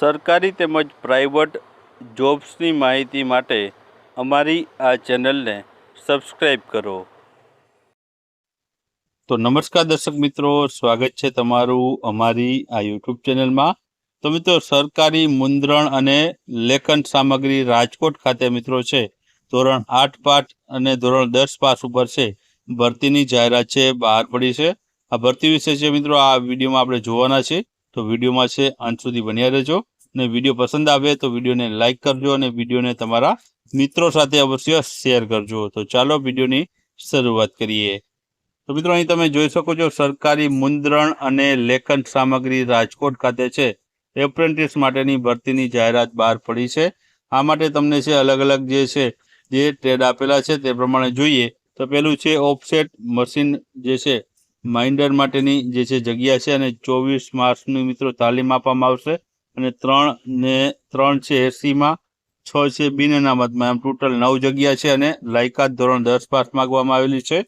સરકારી તેમજ પ્રાઇવેટ જોબ્સની માહિતી માટે અમારી આ ચેનલને સબસ્ક્રાઈબ કરો. તો નમસ્કાર દર્શક મિત્રો, સ્વાગત છે તમારું અમારી આ યુટ્યુબ ચેનલમાં. તો મિત્રો, સરકારી મુદ્રણ અને લેખન સામગ્રી રાજકોટ ખાતે મિત્રો છે, ધોરણ આઠ પાઠ અને ધોરણ દસ પાસ ઉપર છે. ભરતીની જાહેરાત છે, બહાર પડી છે. આ ભરતી વિશે છે મિત્રો, આ વિડીયોમાં આપણે જોવાના છે. તો વિડીયોમાં છે, અંત સુધી બન્યા રહેજો. અને વીડિયો પસંદ આવે તો વિડીયોને લાઇક કરજો અને વિડીયોને તમારા મિત્રો સાથે અવશ્ય શેર કરજો. તો ચાલો વિડીયોની શરૂઆત કરીએ. તો મિત્રો અહીં તમે જોઈ શકો છો, સરકારી મુદ્રણ અને લેખન સામગ્રી રાજકોટ ખાતે છે. એપ્રેન્ટિસ માટેની ભરતીની જાહેરાત બહાર પડી છે. આ માટે તમને છે અલગ અલગ જે છે, જે ટ્રેડ આપેલા છે તે પ્રમાણે જોઈએ. તો પેલું છે ઓફસેટ મશીન જે છે માઇન્ડર માટેની જે છે જગ્યા છે અને ચોવીસ માર્ચની મિત્રો તાલીમ આપવામાં આવશે. અને ત્રણ ને ત્રણ છે એસીમાં છ છે બિન અનામતમાં. એમ ટોટલ નવ જગ્યા છે અને લાયકાત ધોરણ દસ પાસ માગવામાં આવેલી છે.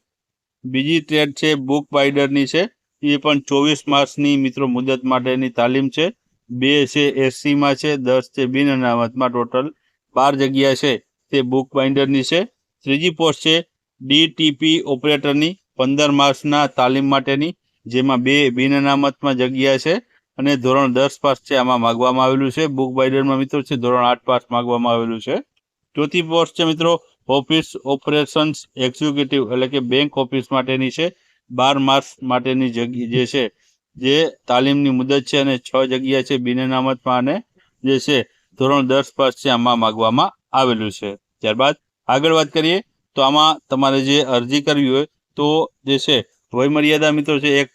બીજી ટ્રેડ છે બુક બાઇડરની છે. એ પણ ચોવીસ માર્ચની મિત્રો મુદત માટેની તાલીમ છે. બે છે એસીમાં છે, દસ છે બિન અનામતમાં ટોટલ બાર જગ્યા છે તે બુક બાઇન્ડરની છે. ત્રીજી પોસ્ટ છે ડીટીપી ઓપરેટરની. પંદર માર્ચના તાલીમ માટેની, જેમાં બે બિન અનામતમાં જગ્યા છે અને ધોરણ દસ પાસ છે આમાં માગવામાં આવેલું છે. બુક બાઇડરમાં મિત્રો છે ધોરણ આઠ પાસ માગવામાં આવેલું છે. ચોથી પોસ્ટ છે મિત્રો, ઓફિસ ઓપરેશન્સ એક્ઝિક્યુટિવ એટલે કે બેંક ઓફિસ માટેની છે. બાર માર્ચ માટેની જગ્યા જે છે, જે તાલીમની મુદત છે અને છ જગ્યા છે બિન અનામતમાં અને જે છે ધોરણ દસ પાસ છે આમાં માગવામાં આવેલું છે. ત્યારબાદ આગળ વાત કરીએ તો આમાં તમારે જે અરજી કરવી હોય તો જે છે, વયમર્યાદા મિત્રો છે, એક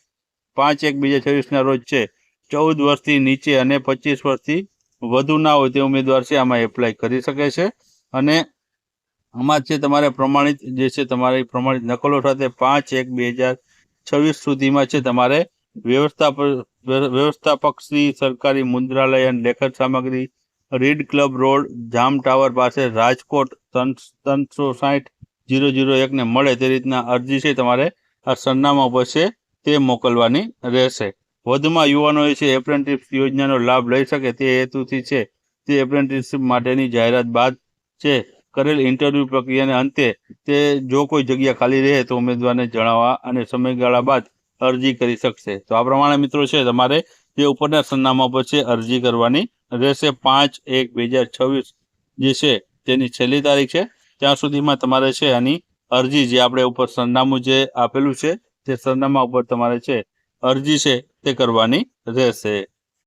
પાંચ એક બીજા છવ્વીસના રોજ છે. ચૌદ વર્ષથી નીચે અને પચીસ વર્ષથી વધુ ના હોય તે ઉમેદવાર છે, આમાં એપ્લાય કરી શકે છે. અને આમાં છે, તમારે પ્રમાણિત જે છે, તમારી પ્રમાણિત નકલો સાથે પાંચ એક બે હજાર છવ્વીસ સુધીમાં છે, તમારે વ્યવસ્થાપ વ્યવસ્થાપક વ્યવસ્થાપકશ્રી, સરકારી મુદ્રાલય અને લેખન સામગ્રી, read club road, Jam tower પાસે રાજકોટ ત્રણસો સાઠ જીરો જીરો એકને મળે તે રીતના અરજી છે તમારે. આ સરનામા પર છે તે મોકલવાની રહેશે. વધુમાં યુવાનોએ છે એપ્રેન્ટિસ યોજનાનો લાભ લઈ શકે તે હેતુથી છે. તે એપ્રેન્ટિસશીપ માટેની જાહેરાત બાદ છે કરેલ ઇન્ટરવ્યૂ પ્રક્રિયાને અંતે તે જો કોઈ જગ્યા ખાલી રહે તો ઉમેદવારને જણાવવા અને સમયગાળા બાદ અરજી કરી શકશે. તો આ પ્રમાણે મિત્રો છે તમારે જે ઉપરના સરનામા પર છે અરજી કરવાની રહેશે પાંચ એક બે હજાર છવ્વીસ જે છે તેની છેલ્લી તારીખ છે. ત્યાં સુધીમાં તમારે છે આની અરજી જે આપણે ઉપર સરનામું જે આપેલું છે તે સરનામા ઉપર તમારે છે અરજી છે તે કરવાની રહેશે.